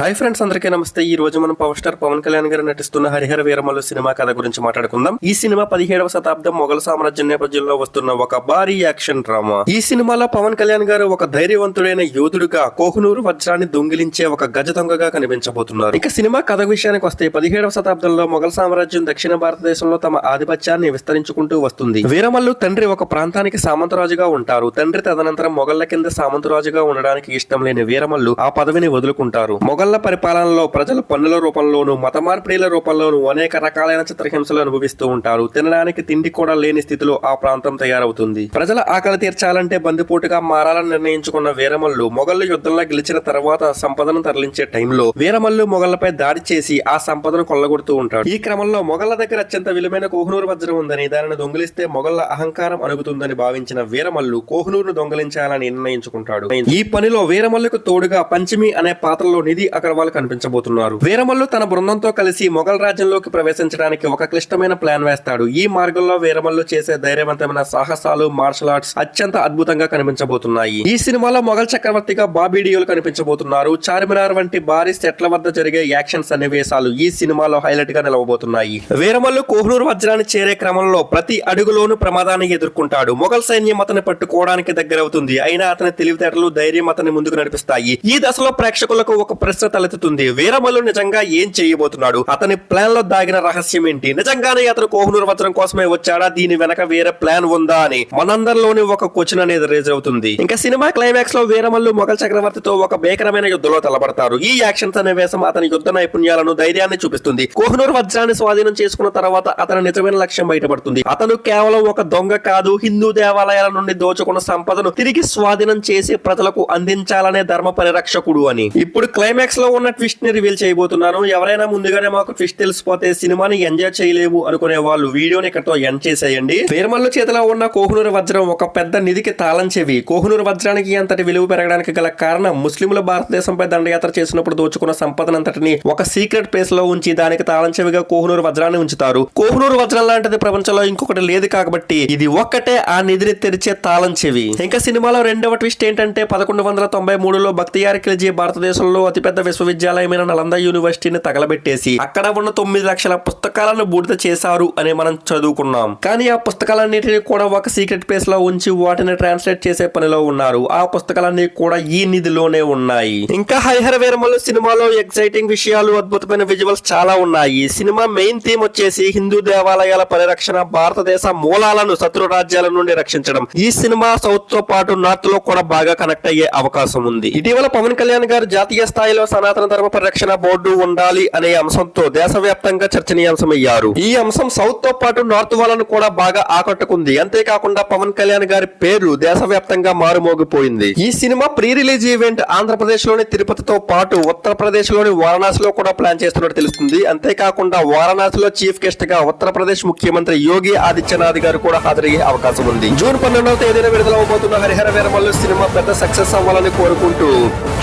Hi friends అందరికీ నమస్తే. ఈ రోజు మనం పవర్ స్టార్ పవన్ కళ్యాణ్ గారు నటిస్తున్న హరిహర వీరమల్లు సినిమా కథ గురించి మాట్లాడుకుందాం. ఈ సినిమా పదిహేడవ శతాబ్దం మొఘల్ సామ్రాజ్యం నేపథ్యంలో వస్తున్న ఒక భారీ యాక్షన్ డ్రామా. ఈ సినిమాలో పవన్ కళ్యాణ్ గారు ఒక ధైర్యవంతుడైన యోధుడుగా కోహ్నూరు వజ్రాన్ని దొంగిలించే ఒక గజ దొంగగా కనిపించబోతున్నారు. ఇక సినిమా కథ విషయానికి వస్తే పదిహేడవ శతాబ్దంలో మొఘల్ సామ్రాజ్యం దక్షిణ భారతదేశంలో తమ ఆధిపత్యాన్ని విస్తరించుకుంటూ వస్తుంది. వీరమల్లు తండ్రి ఒక ప్రాంతానికి సామంతరాజుగా ఉంటారు. తండ్రి తదనంతరం మొఘళ్ళ కింద సామంతరాజుగా ఉండడానికి ఇష్టం లేని వీరమల్లు ఆ పదవిని వదులుకుంటారు. మొఘళ్ళ పరిపాలనలో ప్రజలు పన్నుల రూపంలోనూ మత మార్పిడిల రూపంలోనూ అనేక రకాలైన చిత్రహింసలు అనుభవిస్తూ ఉంటారు. తినడానికి తిండి కూడా లేని స్థితిలో ఆ ప్రాంతం తయారవుతుంది. ప్రజల ఆకలి తీర్చాలంటే బందిపోటుగా మారాలని నిర్ణయించుకున్న వీరమల్లు మొఘళ్ళు యుద్ధంలో గెలిచిన తర్వాత సంపదను తరలించే టైంలో వీరమల్లు మొఘళ్ళపై దాడి చేసి ఆ సంపదను కొల్లగొడుతూ ఉంటాడు. ఈ క్రమంలో మొఘళ్ళ దగ్గర అత్యంత విలువైన కోహనూరు వజ్రం ఉందని దానిని దొంగిలిస్తే మొఘళ్ళ అహంకారం అణుగుతుందని భావించిన వీరమల్లు కోహనూరును దొంగిలించాలని నిర్ణయించుకుంటాడు. ఈ పనిలో వీరమల్లుకు తోడుగా పంచమి అనే పాత్రలో నిధి అగర్వాల్ కనిపించబోతున్నారు. వీరమల్లు తన బృందంతో కలిసి మొఘల్ రాజ్యంలోకి ప్రవేశించడానికి ఒక క్లిష్టమైన ప్లాన్ వేస్తాడు. ఈ మార్గంలో వీరమల్లు చేసే ధైర్యవంతమైన సాహసాలు మార్షల్ ఆర్ట్స్ అత్యంత అద్భుతంగా కనిపించబోతున్నాయి. ఈ సినిమాలో మొఘల్ చక్రవర్తిగా బాబీ డియోల్ కనిపించబోతున్నారు. చార్మినార్ వంటి భారీ సెట్ల వద్ద జరిగే యాక్షన్ సన్నివేశాలు ఈ సినిమాలో హైలైట్గా నిలవబోతున్నాయి. వీరమల్లు కోహ్నూర్ వజ్రాన్ని చేరే క్రమంలో ప్రతి అడుగులోనూ ప్రమాదాన్ని ఎదుర్కొంటాడు. మొఘల్ సైన్యం అతను పట్టుకోవడానికి దగ్గరవుతుంది. అయినా అతని తెలివితేటలు ధైర్యం అతని ముందుకు నడిపిస్తాయి. ఈ దశలో ప్రేక్షకులకు ఒక ప్రశ్న తలెత్తుతుంది. వీరమల్లు నిజంగా ఏం చేయబోతున్నాడు? అతని ప్లాన్లో దాగిన రహస్యం ఏంటి? నిజంగానే అతను కోహ్నూర్ వజ్రం కోసమే వచ్చాడా? దీని వెనక వేరే ప్లాన్ ఉందా అని మనందరిలోని ఒక క్వశ్చన్ అనేది రేజ్ అవుతుంది. ఇంకా సినిమా క్లైమాక్స్లో వీరమల్లు మొఘల్ చక్రవర్తితో ఒక భీకరమైన యుద్ధంలో తలబడతారు ఈ యాక్షన్ సన్నివేశం అతని యుద్ధ నైపుణ్యాలను ధైర్యాన్ని చూపిస్తుంది. కోహ్నూర్ వజ్రాన్ని స్వాధీనం చేసుకున్న తర్వాత అతని నిజమైన లక్ష్యం బయటపడుతుంది. అతను కేవలం ఒక దొంగ కాదు హిందూ దేవాలయాల నుండి దోచుకున్న సంపదను తిరిగి స్వాధీనం చేసి ప్రజలకు అందించాలనే ధర్మ పరిరక్షకుడు అని. ఇప్పుడు క్లైమాక్స్ లో ఉన్న ట్విస్ట్ని రివీల్ చేయబోతున్నాను. ఎవరైనా ముందుగానే మాకు ట్విస్ట్ తెలిసిపోతే సినిమాని ఎంజాయ్ చేయలేము అనుకునే వాళ్ళు వీడియోని ఇక్కడతో ఎండ్ చేసేయండి. వీరమల్లు చేతిలో ఉన్న కోహ్నూరు వజ్రం ఒక పెద్ద నిధికి తాళం చెవి. కోహ్నూరు వజ్రానికి అంతటి విలువ పెరగడానికి గల కారణం ముస్లింలు భారతదేశంపై దండయాత్ర చేసినప్పుడు దోచుకున్న సంపదనంతటిని ఒక సీక్రెట్ ప్లేస్లో ఉంచి దానికి తాళం చెవిగా కోహ్నూరు వజ్రాన్ని ఉంచుతారు. కోహ్నూరు వజ్రం లాంటిది ప్రపంచంలో ఇంకొకటి లేదు కాబట్టి ఇది ఒక్కటే ఆ నిధిని తెరిచే తాళం చెవి. ఇంకా సినిమాలో రెండవ ట్విస్ట్ ఏంటంటే పదకొండు వందల తొంభై మూడులో బక్తియార్ ఖిల్జీ భారతదేశంలో అతిపెద్ద విశ్వవిద్యాలయమైన నలంద యూనివర్సిటీని తగలబెట్టేసి అక్కడ ఉన్న తొమ్మిది లక్షల పుస్తకాలను బూడిద చేశారు అని మనం చదువుకున్నాం. కానీ ఆ పుస్తకాలన్నిటిని కూడా ఒక సీక్రెట్ ప్లేస్లో ఉంచి వాటిని ట్రాన్స్లేట్ చేసే పనిలో ఉన్నారు. ఆ పుస్తకాలన్నీ కూడా ఈ నిధిలోనే ఉన్నాయి. ఇంకా హరిహర వీరమల్లు సినిమాలో ఎక్సైటింగ్ విషయాలు అద్భుతమైన విజువల్స్ చాలా ఉన్నాయి. సినిమా మెయిన్ థీమ్ వచ్చేసి హిందూ దేవాలయాల పరిరక్షణ భారతదేశ మూలాలను శత్రు రాజ్యాల నుండి రక్షించడం. ఈ సినిమా సౌత్తో పాటు నార్త్లో కూడా బాగా కనెక్ట్ అయ్యే అవకాశం ఉంది. ఇటీవల పవన్ కళ్యాణ్ గారు జాతీయ స్థాయిలో సనాతన ధర్మ పరిరక్షణ బోర్డు ఉండాలి అనే అంశంతో దేశవ్యాప్తంగా చర్చనీయాంశమయ్యారు. ఈ అంశం సౌత్తో పాటు నార్త్ వాళ్ళను కూడా బాగా ఆకట్టుకుంది. అంతేకాకుండా పవన్ కళ్యాణ్ గారి పేరు దేశవ్యాప్తంగా మారుమోగిపోయింది. ఈ సినిమా ప్రీ రిలీజ్ ఈవెంట్ ఆంధ్రప్రదేశ్లోని తిరుపతితో పాటు ఉత్తరప్రదేశ్లోని వారణాసిలో కూడా ప్లాన్ చేస్తున్నట్టు తెలుస్తుంది. అంతేకాకుండా వారణాసిలో చీఫ్ గెస్ట్గా ఉత్తరప్రదేశ్ ముఖ్యమంత్రి యోగి ఆదిత్యనాథ్ గారు కూడా హాజరయ్యే అవకాశం ఉంది. జూన్ పన్నెండవ తేదీన విడుదలవబోతున్న హరిహర వీరమల్లు సినిమా పెద్ద సక్సెస్ అవ్వాలని కోరుకుంటూ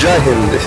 జై హింద్.